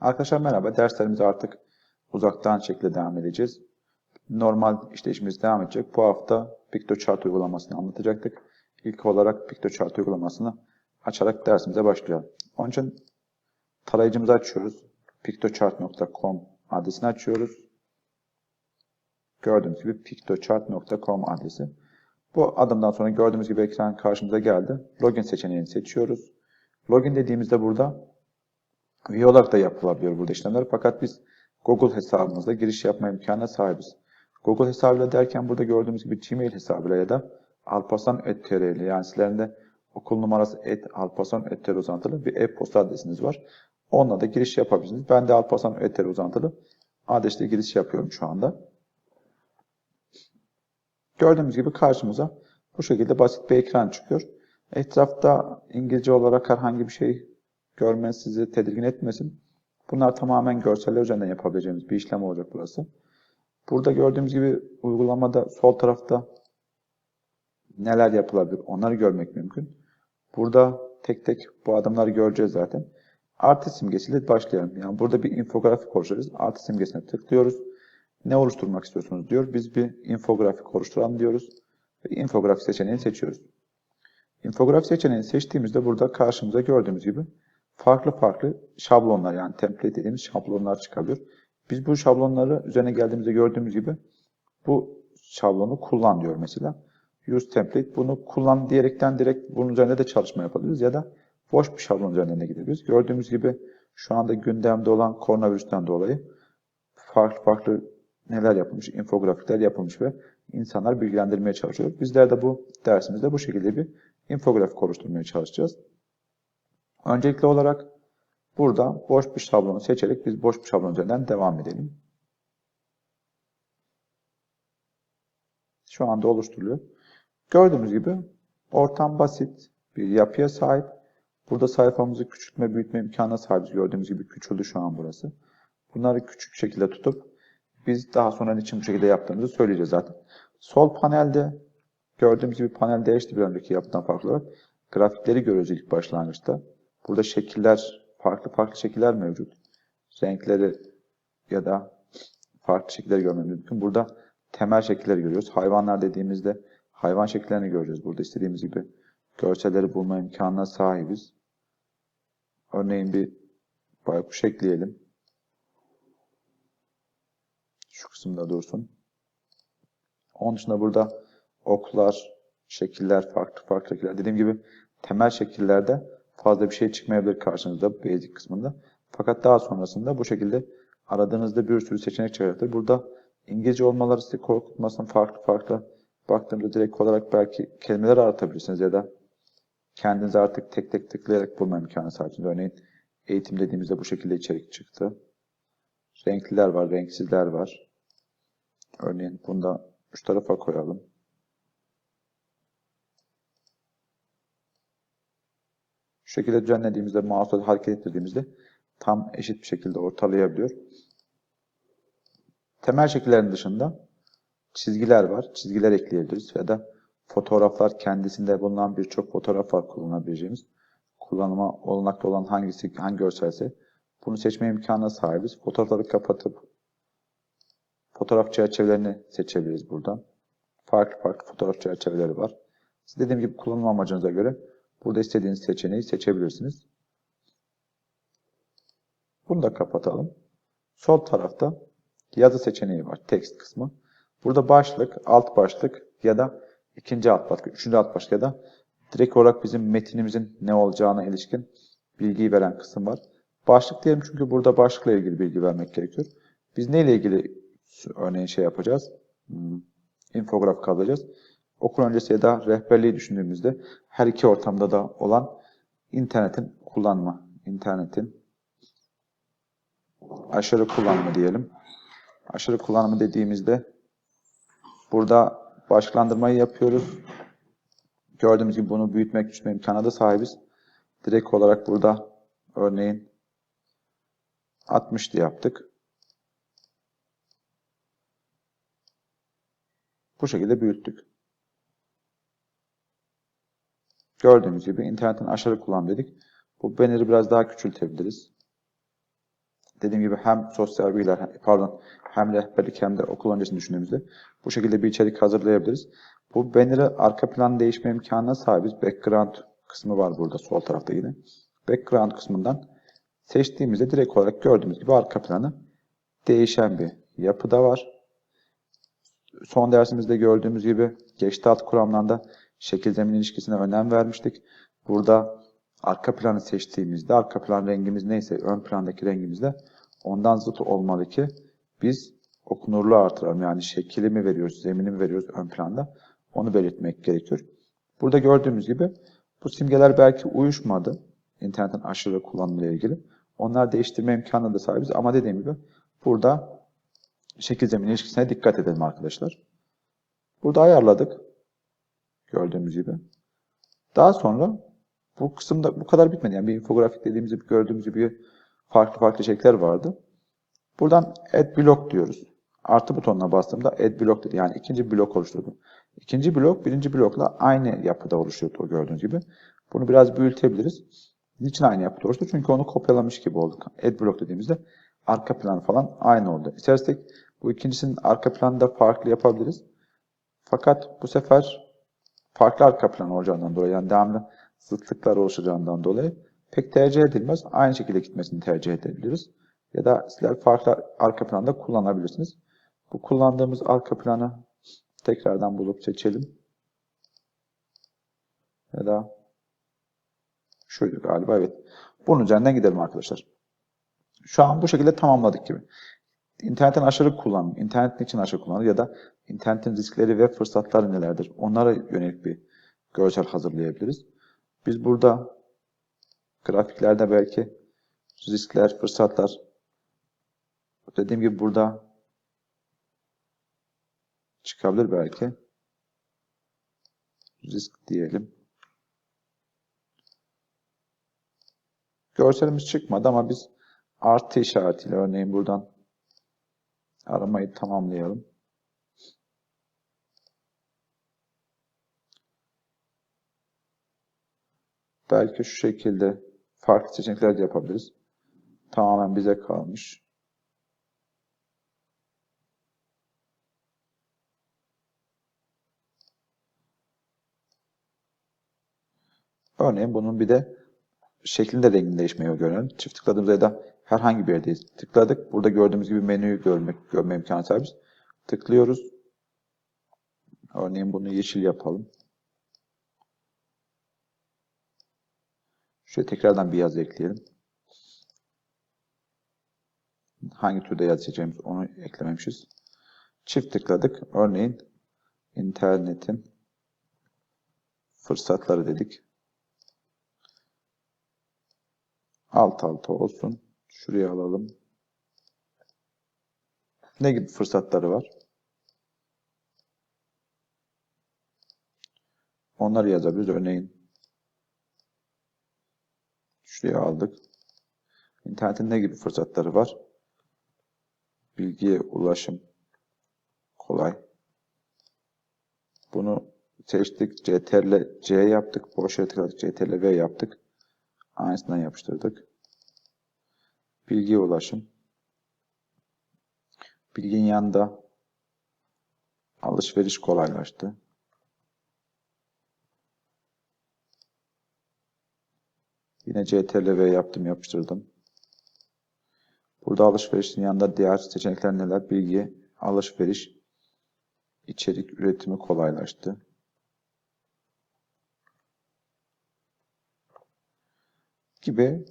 Arkadaşlar merhaba. Derslerimize artık uzaktan şekilde devam edeceğiz. Normal işleyişimiz devam edecek. Bu hafta PictoChart uygulamasını anlatacaktık. İlk olarak PictoChart uygulamasını açarak dersimize başlayalım. Onun için tarayıcımızı açıyoruz. pictochart.com adresini açıyoruz. Gördüğünüz gibi pictochart.com adresi. Bu adımdan sonra gördüğümüz gibi ekran karşımıza geldi. Login seçeneğini seçiyoruz. Login dediğimizde burada üye olarak da yapılabiliyor burada işlemler. Fakat biz Google hesabımızda giriş yapma imkanına sahibiz. Google hesabıyla derken burada gördüğümüz gibi Gmail hesabıyla ya da alpasan.tr ile yani sizlerinde okul numarası et alpasan.tr uzantılı bir e-posta adresiniz var. Onunla da giriş yapabilirsiniz. Ben de alpasan.tr uzantılı adresle giriş yapıyorum şu anda. Gördüğümüz gibi karşımıza bu şekilde basit bir ekran çıkıyor. Etrafta İngilizce olarak herhangi bir şey görmeniz sizi tedirgin etmesin. Bunlar tamamen görseller üzerinden yapabileceğimiz bir işlem olacak burası. Burada gördüğümüz gibi uygulamada sol tarafta neler yapılabilir onları görmek mümkün. Burada tek tek bu adımları göreceğiz zaten. Artı simgesiyle başlayalım. Yani burada bir infografik oluşturacağız. Artı simgesine tıklıyoruz. Ne oluşturmak istiyorsunuz diyor. Biz bir infografik oluşturalım diyoruz. Ve infografik seçeneğini seçiyoruz. Infografik seçeneğini seçtiğimizde burada karşımıza gördüğümüz gibi farklı farklı şablonlar yani template dediğimiz şablonlar çıkabiliyor. Biz bu şablonları üzerine geldiğimizde gördüğümüz gibi bu şablonu kullan diyor mesela. Use template bunu kullan diyerekten direkt bunun üzerinde de çalışma yapabiliriz ya da boş bir şablon üzerinden de gidebiliriz. Gördüğümüz gibi şu anda gündemde olan koronavirüsten dolayı farklı farklı neler yapılmış, infografikler yapılmış ve insanlar bilgilendirmeye çalışıyor. Bizler de bu dersimizde bu şekilde bir infografik oluşturmaya çalışacağız. Öncelikli olarak burada boş bir şablonu seçerek biz boş bir şablon üzerinden devam edelim. Şu anda oluşturuluyor. Gördüğümüz gibi ortam basit bir yapıya sahip. Burada sayfamızı küçültme, büyütme imkanına sahibiz. Gördüğümüz gibi küçüldü şu an burası. Bunları küçük şekilde tutup biz daha sonra için bu şekilde yaptığımızı söyleyeceğiz zaten. Sol panelde gördüğümüz gibi panel değişti bir önceki yapıdan farklı olarak. Grafikleri görüyoruz ilk başlangıçta. Burada şekiller, farklı farklı şekiller mevcut. Renkleri ya da farklı şekilleri görmemiz mümkün. Burada temel şekilleri görüyoruz. Hayvanlar dediğimizde hayvan şekillerini göreceğiz. Burada istediğimiz gibi görselleri bulma imkanına sahibiz. Örneğin bir baykuş ekleyelim. Şu kısımda dursun. Onun dışında burada oklar, şekiller, farklı farklı şekiller. Dediğim gibi temel şekillerde fazla bir şey çıkmayabilir karşınızda basic kısmında. Fakat daha sonrasında bu şekilde aradığınızda bir sürü seçenek çıkacaktır. Burada İngilizce olmaları sizi korkutmasın. Farklı farklı baktığımda direkt olarak belki kelimeler aratabilirsiniz ya da kendiniz artık tek tek tıklayarak bulma imkanı sahipsiniz. Örneğin eğitim dediğimizde bu şekilde içerik çıktı. Renkliler var, renksizler var. Örneğin bunda şu tarafa koyalım. Şekilde düzenlediğimizde, mouse'la hareket ettirdiğimizde tam eşit bir şekilde ortalayabiliyor. Temel şekillerin dışında çizgiler var. Çizgiler ekleyebiliriz ya da fotoğraflar kendisinde bulunan birçok fotoğraf var kullanabileceğimiz. Kullanıma olanaklı olan hangisi, hangi görselse bunu seçme imkanına sahibiz. Fotoğrafları kapatıp fotoğraf çerçevelerini seçebiliriz buradan. Farklı farklı fotoğraf çerçeveleri var. Dediğim gibi kullanım amacınıza göre burada istediğiniz seçeneği seçebilirsiniz. Bunu da kapatalım. Sol tarafta yazı seçeneği var. Text kısmı. Burada başlık, alt başlık ya da ikinci alt başlık, üçüncü alt başlık ya da direkt olarak bizim metinimizin ne olacağına ilişkin bilgiyi veren kısım var. Başlık diyelim çünkü burada başlıkla ilgili bilgi vermek gerekiyor. Biz neyle ilgili örneğin şey yapacağız? Hmm, infografik alacağız. Okul öncesi ya da rehberliği düşündüğümüzde her iki ortamda da olan internetin kullanma, internetin aşırı kullanımı diyelim. Aşırı kullanımı dediğimizde burada başlıklandırmayı yapıyoruz. Gördüğümüz gibi bunu büyütmek, küçültme imkanına da sahibiz. Direkt olarak burada örneğin 60 diye yaptık. Bu şekilde büyüttük. Gördüğümüz gibi internetin aşırı kullan dedik. Bu banner'ı biraz daha küçültebiliriz. dediğim gibi hem sosyal bilgiler, pardon, hem rehberlik hem de okul öncesini düşündüğümüzde bu şekilde bir içerik hazırlayabiliriz. Bu banner'ı arka plan değişme imkanına sahibiz. Background kısmı var burada sol tarafta yine. Background kısmından seçtiğimizde direkt olarak gördüğümüz gibi arka planı değişen bir yapıda var. Son dersimizde gördüğümüz gibi geçti alt kuramlarında şekil zemin ilişkisine önem vermiştik. Burada arka planı seçtiğimizde arka plan rengimiz neyse ön plandaki rengimiz de ondan zıt olmalı ki biz okunurluğu artıralım. Yani şekli mi veriyoruz, zemini mi veriyoruz ön planda onu belirtmek gerekiyor. Burada gördüğümüz gibi bu simgeler belki uyuşmadı internetin aşırı kullanımıyla ilgili. Onlar değiştirme imkanına da sahibiz ama dediğim gibi burada şekil zemin ilişkisine dikkat edelim arkadaşlar. Burada ayarladık. Gördüğümüz gibi. Daha sonra bu kısımda bu kadar bitmedi. Yani bir infografik dediğimiz gibi gördüğümüz gibi farklı farklı şekiller vardı. Buradan add block diyoruz. Artı butonuna bastığımda add block dedi. Yani ikinci blok oluşturdu. İkinci blok birinci blokla aynı yapıda oluşuyordu o gördüğünüz gibi. Bunu biraz büyütebiliriz. Niçin aynı yapıda oluştu? Çünkü onu kopyalamış gibi olduk. Add block dediğimizde arka plan falan aynı oldu. İstersek bu ikincisinin arka planını da farklı yapabiliriz. Fakat bu sefer farklı arka plan olacağından dolayı yani devamlı zıtlıklar oluşacağından dolayı pek tercih edilmez. Aynı şekilde gitmesini tercih edebiliriz. Ya da sizler farklı arka planda kullanabilirsiniz. Bu kullandığımız arka planı tekrardan bulup seçelim. Ya da şuydu galiba evet. Bunun üzerinden gidelim arkadaşlar. Şu an bu şekilde tamamladık gibi. İnternetin aşırı kullanım, internetin için aşırı kullanım ya da internetin riskleri ve fırsatları nelerdir? Onlara yönelik bir görsel hazırlayabiliriz. Biz burada grafiklerde belki riskler, fırsatlar dediğim gibi burada çıkabilir belki. Risk diyelim. Görselimiz çıkmadı ama biz artı işaretiyle örneğin buradan aramayı tamamlayalım. Belki şu şekilde farklı seçenekler de yapabiliriz. Tamamen bize kalmış. Örneğin bunun bir de şeklinde rengini değişmeyi görelim. Çift tıkladığımızda da herhangi bir yerdeyiz. Tıkladık. Burada gördüğümüz gibi menüyü görmek, görme imkanı sahibiz. Tıklıyoruz. Örneğin bunu yeşil yapalım. Şöyle tekrardan bir yazı ekleyelim. Hangi türde yazı seçeceğimiz onu eklememişiz. Çift tıkladık. Örneğin internetin fırsatları dedik. Alt alta olsun. Şuraya alalım. Ne gibi fırsatları var? Onları yazabiliriz. Örneğin şuraya aldık. İnternetin ne gibi fırsatları var? Bilgiye ulaşım kolay. Bunu seçtik. CTRL C yaptık. Boş yere tıkladık. CTRL V yaptık. Aynısından yapıştırdık. Bilgiye ulaşım. Bilginin yanında alışveriş kolaylaştı. Yine CTRL yaptım, yapıştırdım. Burada alışverişin yanında diğer seçenekler neler? Bilgi, alışveriş, içerik üretimi kolaylaştı. gibi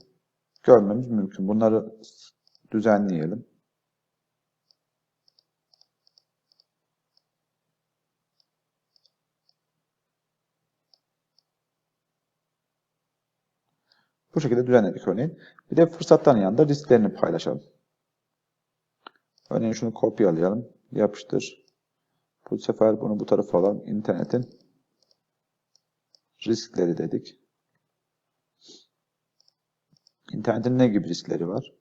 görmemiz mümkün. Bunları düzenleyelim. Bu şekilde düzenledik örneğin. Bir de fırsatların yanında risklerini paylaşalım. Örneğin şunu kopyalayalım. Yapıştır. Bu sefer bunu bu tarafa alalım. İnternetin riskleri dedik. İnternetin ne gibi riskleri var?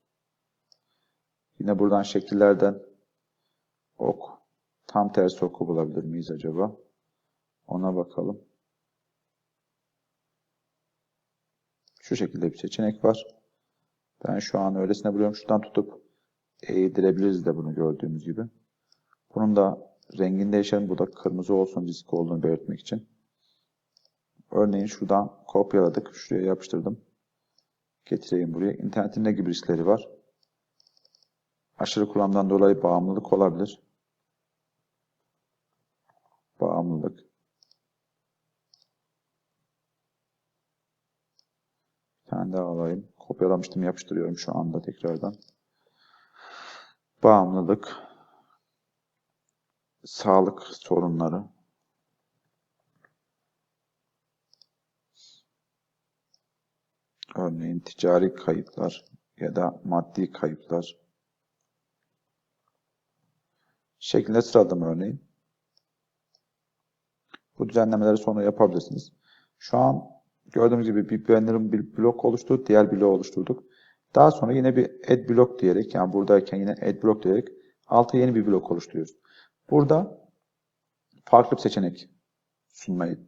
Yine buradan şekillerden ok, tam tersi oku bulabilir miyiz acaba? Ona bakalım. Şu şekilde bir seçenek var. Ben şu an öylesine buluyorum. Şuradan tutup eğdirebiliriz de bunu gördüğümüz gibi. Bunun da rengini değişelim. Bu da kırmızı olsun risk olduğunu belirtmek için. Örneğin şuradan kopyaladık. Şuraya yapıştırdım. Getireyim buraya. İnternetin ne gibi riskleri var? Aşırı kullanımdan dolayı bağımlılık olabilir. Bağımlılık. Bir tane daha alayım. Kopyalamıştım, yapıştırıyorum şu anda tekrardan. Bağımlılık. Sağlık sorunları. Örneğin ticari kayıplar ya da maddi kayıplar. Şeklinde sıraladım örneğin. Bu düzenlemeleri sonra yapabilirsiniz. Şu an gördüğümüz gibi bir banner'ın bir blok oluştu, diğer bloğu oluşturduk. Daha sonra yine bir add blok diyerek yani buradayken yine add blok diyerek alta yeni bir blok oluşturuyoruz. Burada farklı bir seçenek sunmayı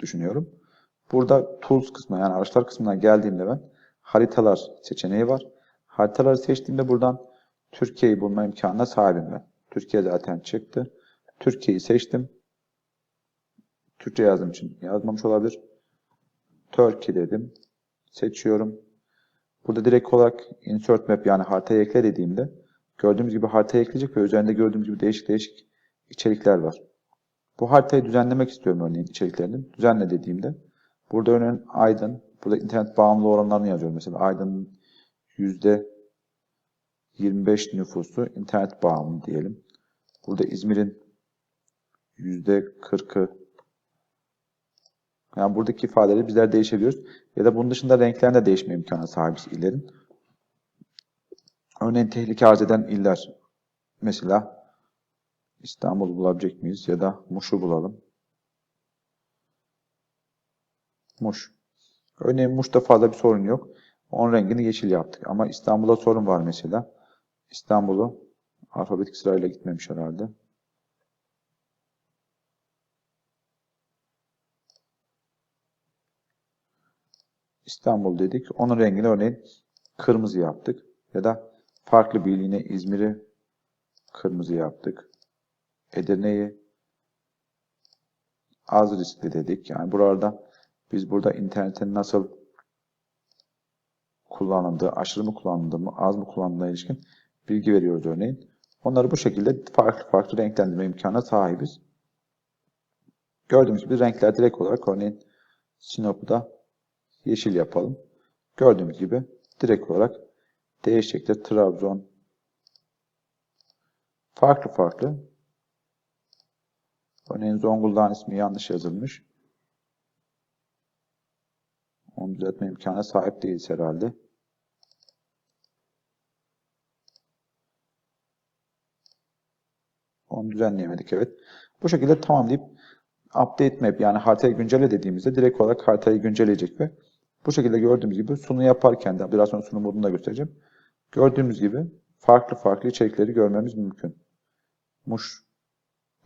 düşünüyorum. Burada tools kısmına yani araçlar kısmına geldiğimde ben haritalar seçeneği var. Haritaları seçtiğimde buradan Türkiye'yi bulma imkanına sahibim ben. Türkiye zaten çıktı. Türkiye'yi seçtim. Türkçe yazdığım için yazmamış olabilir. Turkey dedim. Seçiyorum. Burada direkt olarak insert map yani haritaya ekle dediğimde gördüğümüz gibi haritaya ekleyecek ve üzerinde gördüğümüz gibi değişik değişik içerikler var. Bu haritayı düzenlemek istiyorum örneğin içeriklerini. Düzenle dediğimde burada örneğin Aydın, burada internet bağımlı oranlarını yazıyorum. Mesela Aydın'ın %25 nüfusu internet bağımlı diyelim. Burada İzmir'in %40'ı yani buradaki ifadeleri bizler değişebiliyoruz. Ya da bunun dışında renklerin de değişme imkanı sahibiz illerin. Örneğin tehlike arz eden iller. Mesela İstanbul bulabilecek miyiz? Ya da Muş'u bulalım. Muş. Örneğin Muş'ta fazla bir sorun yok. Onun rengini yeşil yaptık. Ama İstanbul'da sorun var mesela. İstanbul'u alfabetik sırayla gitmemiş herhalde. İstanbul dedik. Onun rengini örneğin kırmızı yaptık. Ya da farklı bir yine İzmir'i kırmızı yaptık. Edirne'yi az riskli dedik. Yani burada biz burada internetin nasıl kullanıldığı, aşırı mı kullanıldığı mı, az mı kullanıldığına ilişkin bilgi veriyoruz örneğin. Onları bu şekilde farklı farklı renklendirme imkanına sahibiz. Gördüğümüz gibi renkler direkt olarak örneğin Sinop'u da yeşil yapalım. Gördüğümüz gibi direkt olarak değişecektir. Trabzon farklı farklı. Örneğin Zonguldak'ın ismi yanlış yazılmış. Onu düzeltme imkanına sahip değiliz herhalde. Onu düzenleyemedik evet. Bu şekilde tamamlayıp update map yani haritayı güncelle dediğimizde direkt olarak haritayı güncelleyecek ve bu şekilde gördüğümüz gibi sunu yaparken de biraz sonra sunum modunu da göstereceğim. Gördüğümüz gibi farklı farklı içerikleri görmemiz mümkün. Muş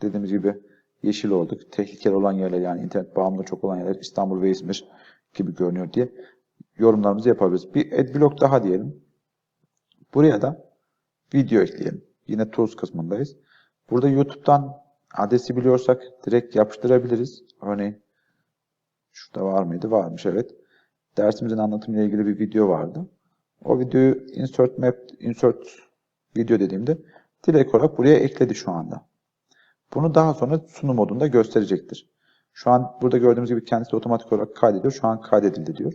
dediğimiz gibi yeşil olduk. Tehlikeli olan yerler yani internet bağımlı çok olan yerler İstanbul ve İzmir gibi görünüyor diye yorumlarımızı yapabiliriz. Bir adblock daha diyelim. Buraya da video ekleyelim. Yine tools kısmındayız. Burada YouTube'dan adresi biliyorsak direkt yapıştırabiliriz. Örneğin şurada var mıydı? Varmış evet. Dersimizin anlatımıyla ilgili bir video vardı. O videoyu insert map, insert video dediğimde direkt olarak buraya ekledi şu anda. Bunu daha sonra sunum modunda gösterecektir. Şu an burada gördüğümüz gibi kendisi otomatik olarak kaydediyor. Şu an kaydedildi diyor.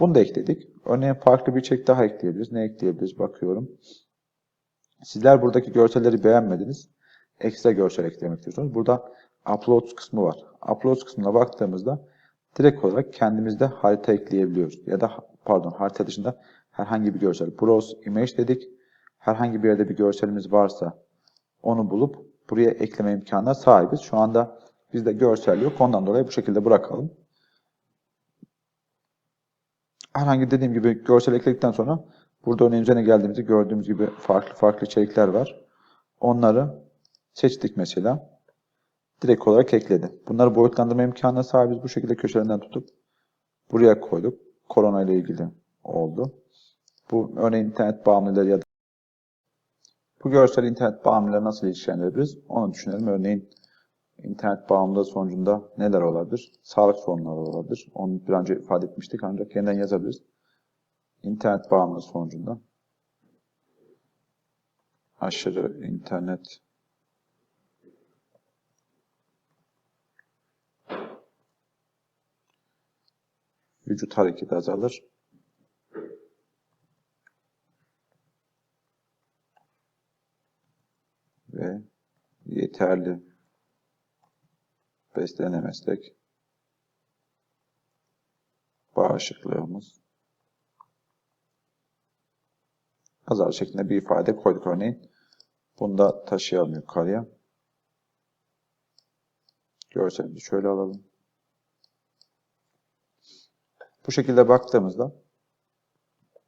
Bunu da ekledik. Örneğin farklı bir içerik daha ekleyebiliriz. Ne ekleyebiliriz bakıyorum. Sizler buradaki görselleri beğenmediniz. Ekstra görsel eklemek istiyorsunuz. Burada upload kısmı var. Upload kısmına baktığımızda direkt olarak kendimizde harita ekleyebiliyoruz. Ya da pardon harita dışında herhangi bir görsel. Browse image dedik. Herhangi bir yerde bir görselimiz varsa onu bulup buraya ekleme imkanına sahibiz. Şu anda bizde görsel yok. Ondan dolayı bu şekilde bırakalım. Herhangi dediğim gibi görsel ekledikten sonra burada örneğin üzerine geldiğimizde gördüğümüz gibi farklı farklı içerikler var. Onları seçtik mesela. Direkt olarak ekledi. Bunları boyutlandırma imkanına sahibiz. Bu şekilde köşelerinden tutup buraya koyduk. Korona ile ilgili oldu. Bu örneğin internet bağımlıları ya da bu görsel internet bağımlıları nasıl ilişkilendirebiliriz? Onu düşünelim. Örneğin internet bağımlılığı sonucunda neler olabilir? Sağlık sorunları olabilir. Onu bir önce ifade etmiştik ancak yeniden yazabiliriz. İnternet bağımlılığı sonucunda aşırı internet vücut hareketi azalır. Ve yeterli beslenemezsek bağışıklığımız azar şeklinde bir ifade koyduk örneğin. Bunu da taşıyalım yukarıya. Görselimizi şöyle alalım. Bu şekilde baktığımızda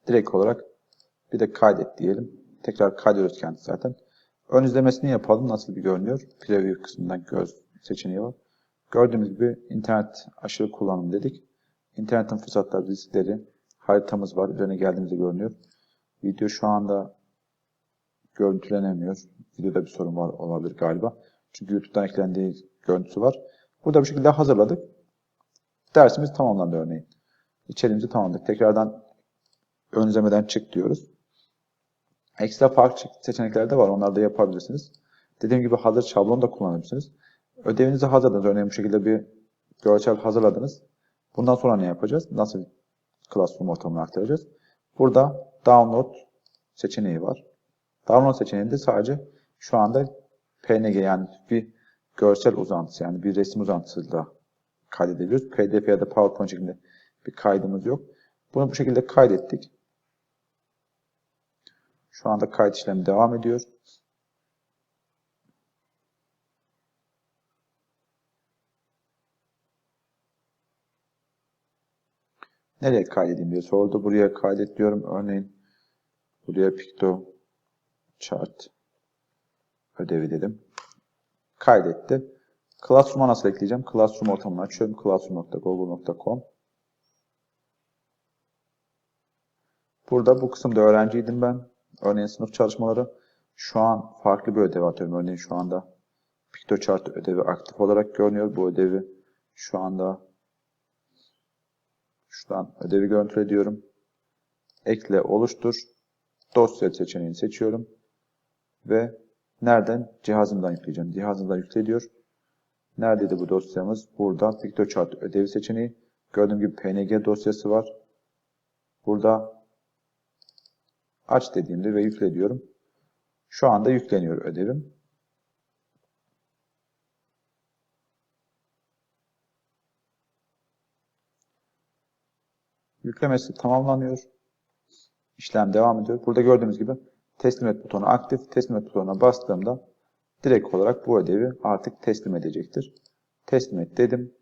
direkt olarak bir de kaydet diyelim. Tekrar kaydediyoruz kendisi zaten. Ön izlemesini yapalım. Nasıl bir görünüyor? Preview kısmından göz seçeneği var. Gördüğümüz gibi internet aşırı kullanım dedik. İnternetin fırsatları, riskleri, haritamız var. Üzerine geldiğimizde görünüyor. Video şu anda görüntülenemiyor. Videoda bir sorun var olabilir galiba. Çünkü YouTube'dan eklendiği görüntüsü var. Burada bu şekilde hazırladık. Dersimiz tamamlandı örneğin. İçeriğimizi tamamladık. Tekrardan ön izlemeden çık diyoruz. Ekstra farklı seçenekler de var. Onları da yapabilirsiniz. Dediğim gibi hazır şablon da kullanabilirsiniz. Ödevinizi hazırladınız. Örneğin bu şekilde bir görsel hazırladınız. Bundan sonra ne yapacağız? Nasıl Classroom ortamına aktaracağız? Burada download seçeneği var. Download seçeneğinde sadece şu anda PNG yani bir görsel uzantısı yani bir resim uzantısıyla kaydedebiliyoruz. PDF ya da PowerPoint şeklinde bir kaydımız yok. Bunu bu şekilde kaydettik. Şu anda kayıt işlemi devam ediyor. Nereye kaydedeyim diye sordu. Buraya kaydet diyorum. Örneğin buraya Picto Chart ödevi dedim. Kaydetti. Classroom'a nasıl ekleyeceğim? Classroom ortamını açıyorum. classroom.google.com Burada bu kısımda öğrenciydim ben. Örneğin sınıf çalışmaları. Şu an farklı bir ödev atıyorum. Örneğin şu anda PictoChart ödevi aktif olarak görünüyor. Bu ödevi şu anda şuradan ödevi görüntüle ediyorum. Ekle oluştur. Dosya seçeneğini seçiyorum. Ve nereden? Cihazımdan yükleyeceğim. Cihazımdan yükle diyor. Neredeydi bu dosyamız? Burada PictoChart ödevi seçeneği. Gördüğüm gibi PNG dosyası var. Burada aç dediğimde ve yükle diyorum. Şu anda yükleniyor ödevim. Yüklemesi tamamlanıyor. İşlem devam ediyor. Burada gördüğümüz gibi teslim et butonu aktif. Teslim et butonuna bastığımda direkt olarak bu ödevi artık teslim edecektir. Teslim et dedim.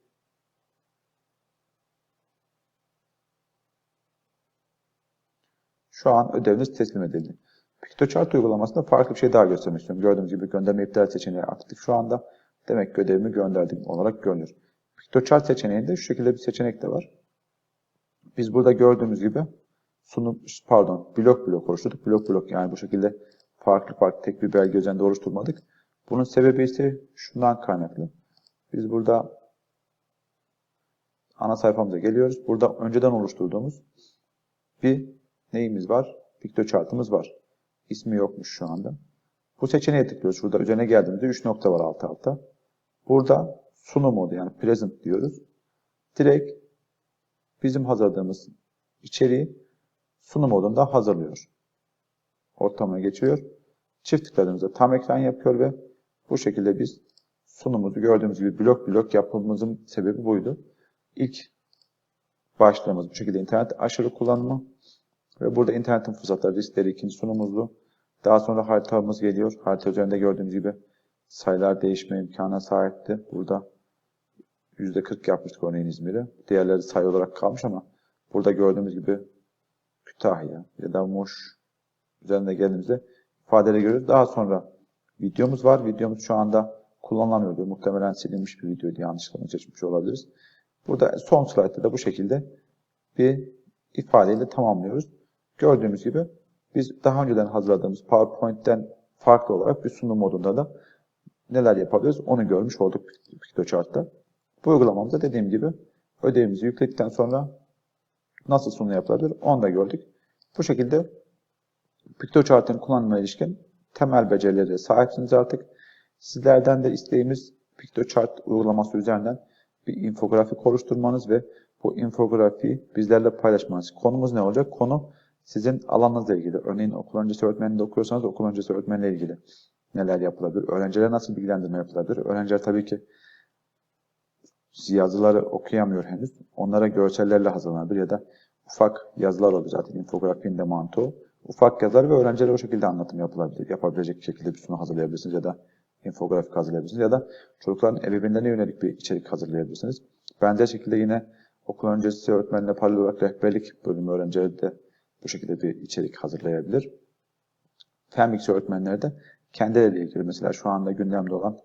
Şu an ödeviniz teslim edildi. PictoChart uygulamasında farklı bir şey daha göstermek istiyorum. Gördüğünüz gibi gönderme iptal seçeneği aktif şu anda. Demek ki ödevimi gönderdim olarak görünüyor. PictoChart seçeneğinde şu şekilde bir seçenek de var. Biz burada gördüğümüz gibi sunum, pardon, blok blok oluşturduk. Blok blok yani bu şekilde farklı farklı tek bir belge üzerinde oluşturmadık. Bunun sebebi ise şundan kaynaklı. Biz burada ana sayfamıza geliyoruz. Burada önceden oluşturduğumuz bir neyimiz var? Piktoçartımız var. İsmi yokmuş şu anda. Bu seçeneğe tıklıyoruz. Şurada üzerine geldiğimizde 3 nokta var alt alta. Burada sunum modu yani present diyoruz. Direkt bizim hazırladığımız içeriği sunum modunda hazırlıyor. Ortamına geçiyor. Çift tıkladığımızda tam ekran yapıyor ve bu şekilde biz sunumumuzu gördüğümüz gibi blok blok yapmamızın sebebi buydu. İlk başlığımız bu şekilde internet aşırı kullanımı ve burada internetin fırsatları, riskleri ikinci sunumumuzdu. Daha sonra haritamız geliyor. Harita üzerinde gördüğünüz gibi sayılar değişme imkanına sahipti. Burada %40 yapmıştık örneğin İzmir'i. Diğerleri sayı olarak kalmış ama burada gördüğümüz gibi Kütahya ya da Muş üzerinde geldiğimizde ifadeleri görüyoruz. Daha sonra videomuz var. Videomuz şu anda kullanılamıyordu. Muhtemelen silinmiş bir videoydu. Yanlışlıkla seçmiş olabiliriz. Burada son slaytta da bu şekilde bir ifadeyle tamamlıyoruz. Gördüğümüz gibi biz daha önceden hazırladığımız PowerPoint'ten farklı olarak bir sunum modunda da neler yapabiliriz onu görmüş olduk PictoChart'ta. Bu uygulamamızda dediğim gibi ödevimizi yükledikten sonra nasıl sunum yapılabilir onu da gördük. Bu şekilde PictoChart'ın kullanımına ilişkin temel becerilere sahipsiniz artık. Sizlerden de isteğimiz PictoChart uygulaması üzerinden bir infografik oluşturmanız ve bu infografiği bizlerle paylaşmanız. Konumuz ne olacak? Konu sizin alanınızla ilgili. Örneğin okul öncesi öğretmenliğinde okuyorsanız okul öncesi öğretmenle ilgili neler yapılabilir? Öğrencilere nasıl bilgilendirme yapılabilir? Öğrenciler tabii ki yazıları okuyamıyor henüz. Onlara görsellerle hazırlanabilir ya da ufak yazılar oluyor zaten infografiğin de mantığı. Ufak yazılar ve öğrencilere o şekilde anlatım yapılabilir. Yapabilecek şekilde bir sunum hazırlayabilirsiniz ya da infografik hazırlayabilirsiniz ya da çocukların ebeveynlerine yönelik bir içerik hazırlayabilirsiniz. Benzer şekilde yine okul öncesi öğretmenle paralel olarak rehberlik bölümü öğrencileri de bu şekilde bir içerik hazırlayabilir. Bilgisi öğretmenleri de kendileriyle ilgili mesela şu anda gündemde olan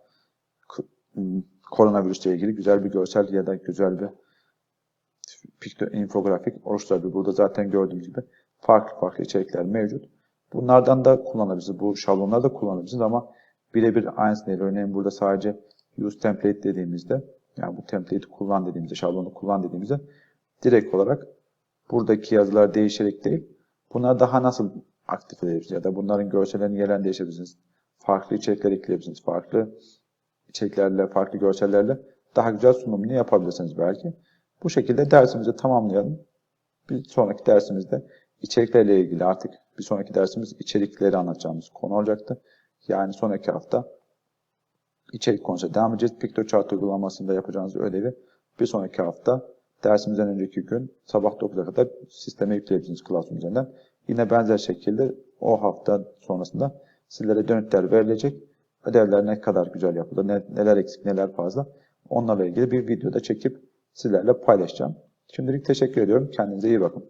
koronavirüsle ilgili güzel bir görsel ya da güzel bir pikto infografik oluşturabilir. Burada zaten gördüğünüz gibi farklı farklı içerikler mevcut. Bunlardan da kullanabilirsiniz. Bu şablonları da kullanabilirsiniz ama birebir aynısı değil. Örneğin burada sadece use template dediğimizde yani bu template'i kullan dediğimizde, şablonu kullan dediğimizde direkt olarak buradaki yazılar değişerek değil, bunları daha nasıl aktif edebilirsiniz ya da bunların görsellerini yerlerini değiştirebilirsiniz. Farklı içerikler ekleyebilirsiniz. Farklı içeriklerle, farklı görsellerle daha güzel sunumunu yapabilirsiniz belki. Bu şekilde dersimizi tamamlayalım. Bir sonraki dersimizde içeriklerle ilgili artık bir sonraki dersimiz içerikleri anlatacağımız konu olacaktı. Yani sonraki hafta içerik konusuna devam edeceğiz. PictoChart uygulamasında yapacağınız ödevi bir sonraki hafta dersimizden önceki gün sabah 9'a kadar sisteme yükleyebilirsiniz Classroom üzerinden. Yine benzer şekilde o hafta sonrasında sizlere dönütler verilecek. Ödevler ne kadar güzel yapıldı, ne- neler eksik, neler fazla. Onlarla ilgili bir videoda çekip sizlerle paylaşacağım. Şimdilik teşekkür ediyorum. Kendinize iyi bakın.